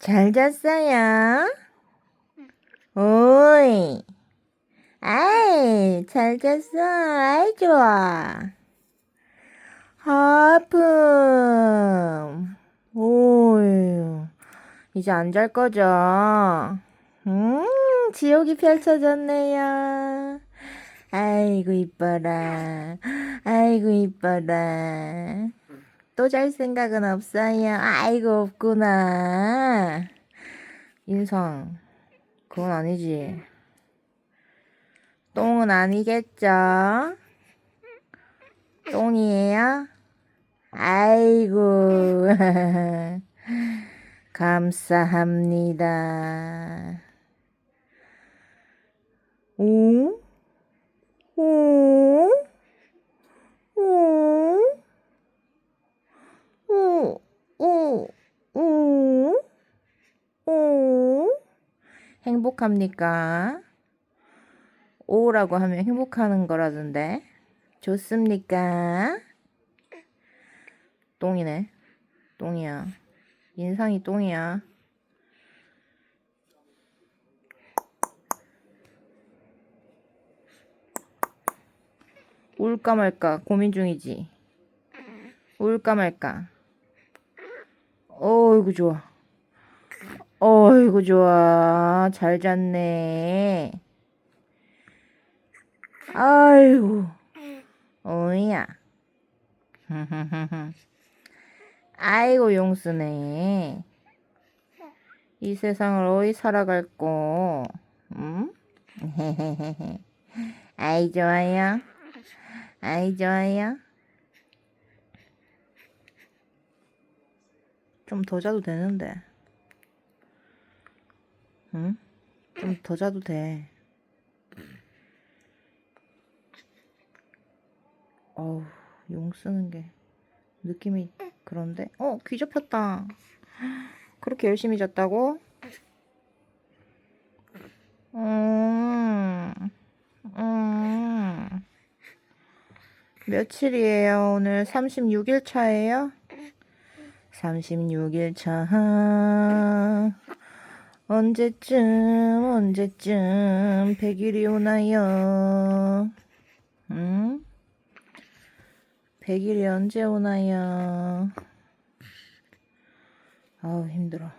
잘 잤어요? 오이. 아이, 잘 잤어. 아이, 좋아. 하품. 오이. 이제 안 잘 거죠? 음, 지옥이 펼쳐졌네요. 아이고, 이뻐라. 아이고, 이뻐라. 또 잘 생각은 없어요. 아이고, 없구나. 인성. 그건 아니지. 똥은 아니겠죠? 똥이에요? 아이고. 감사합니다. 오? 오? 오? 오? 오? 오? 오? 행복합니까? 오라고 하면 행복하는 거라던데. 좋습니까? 똥이네. 똥이야. 인상이 똥이야. 울까 말까 고민 중이지. 울까 말까. 어이구 좋아. 어이구 좋아. 잘 잤네. 아이고. 어이야. 아이고 용수네. 이 세상을 어이 살아갈꼬. 응? 아이 좋아요. 아이 좋아요. 좀 더 자도 되는데. 응? 좀 더 자도 돼. 어우, 용 쓰는 게 느낌이 그런데? 어, 귀 접혔다. 그렇게 열심히 잤다고? 음, 음. 며칠이에요? 오늘 36일 차예요? 36일 차. 언제쯤, 언제쯤 100일이 오나요? 응? 100일이 언제 오나요? 아우, 힘들어.